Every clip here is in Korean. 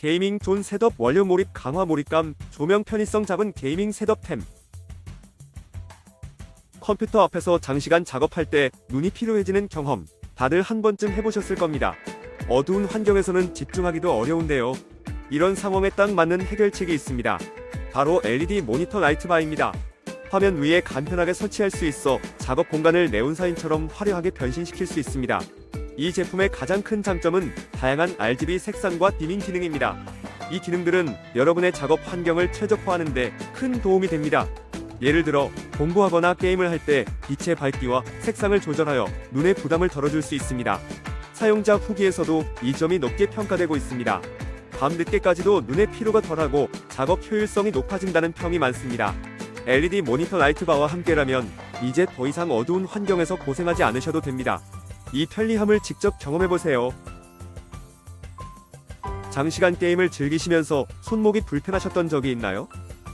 게이밍 존 셋업 원료 몰입 강화 몰입감 조명 편의성 잡은 게이밍 셋업템 컴퓨터 앞에서 장시간 작업할 때 눈이 피로해지는 경험 다들 한 번쯤 해보셨을 겁니다. 어두운 환경에서는 집중하기도 어려운데요. 이런 상황에 딱 맞는 해결책이 있습니다. 바로 LED 모니터 라이트바입니다. 화면 위에 간편하게 설치할 수 있어 작업 공간을 네온사인처럼 화려하게 변신시킬 수 있습니다. 이 제품의 가장 큰 장점은 다양한 RGB 색상과 디밍 기능입니다. 이 기능들은 여러분의 작업 환경을 최적화하는 데 큰 도움이 됩니다. 예를 들어 공부하거나 게임을 할 때 빛의 밝기와 색상을 조절하여 눈의 부담을 덜어줄 수 있습니다. 사용자 후기에서도 이 점이 높게 평가되고 있습니다. 밤 늦게까지도 눈의 피로가 덜하고 작업 효율성이 높아진다는 평이 많습니다. LED 모니터 라이트바와 함께라면 이제 더 이상 어두운 환경에서 고생하지 않으셔도 됩니다. 이 편리함을 직접 경험해보세요. 장시간 게임을 즐기시면서 손목이 불편하셨던 적이 있나요?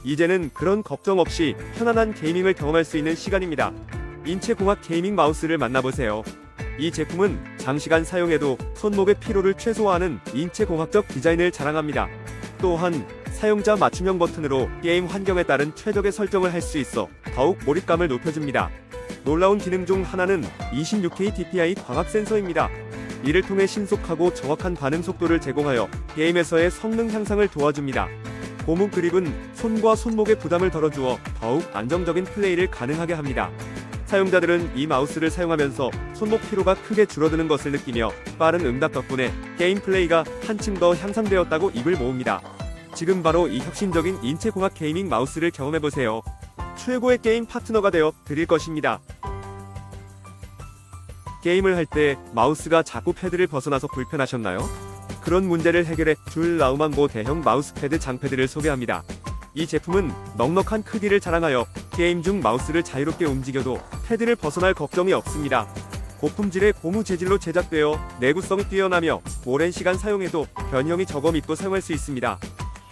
이제는 그런 걱정 없이 편안한 게이밍을 경험할 수 있는 시간입니다. 인체공학 게이밍 마우스를 만나보세요. 이 제품은 장시간 사용해도 손목의 피로를 최소화하는 인체공학적 디자인을 자랑합니다. 또한 사용자 맞춤형 버튼으로 게임 환경에 따른 최적의 설정을 할 수 있어 더욱 몰입감을 높여줍니다. 놀라운 기능 중 하나는 26K DPI 광학 센서입니다. 이를 통해 신속하고 정확한 반응 속도를 제공하여 게임에서의 성능 향상을 도와줍니다. 고무 그립은 손과 손목의 부담을 덜어주어 더욱 안정적인 플레이를 가능하게 합니다. 사용자들은 이 마우스를 사용하면서 손목 피로가 크게 줄어드는 것을 느끼며 빠른 응답 덕분에 게임 플레이가 한층 더 향상되었다고 입을 모읍니다. 지금 바로 이 혁신적인 인체공학 게이밍 마우스를 경험해보세요. 최고의 게임 파트너가 되어 드릴 것입니다. 게임을 할 때 마우스가 자꾸 패드를 벗어나서 불편하셨나요? 그런 문제를 해결해 줄 라우망고 대형 마우스패드 장패드를 소개합니다. 이 제품은 넉넉한 크기를 자랑하여 게임 중 마우스를 자유롭게 움직여도 패드를 벗어날 걱정이 없습니다. 고품질의 고무 재질로 제작되어 내구성이 뛰어나며 오랜 시간 사용해도 변형이 적어 믿고 사용할 수 있습니다.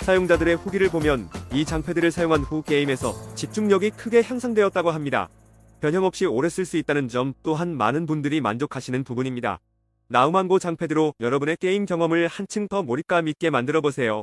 사용자들의 후기를 보면 이 장패드를 사용한 후 게임에서 집중력이 크게 향상되었다고 합니다. 변형 없이 오래 쓸 수 있다는 점 또한 많은 분들이 만족하시는 부분입니다. 나우망고 장패드로 여러분의 게임 경험을 한층 더 몰입감 있게 만들어 보세요.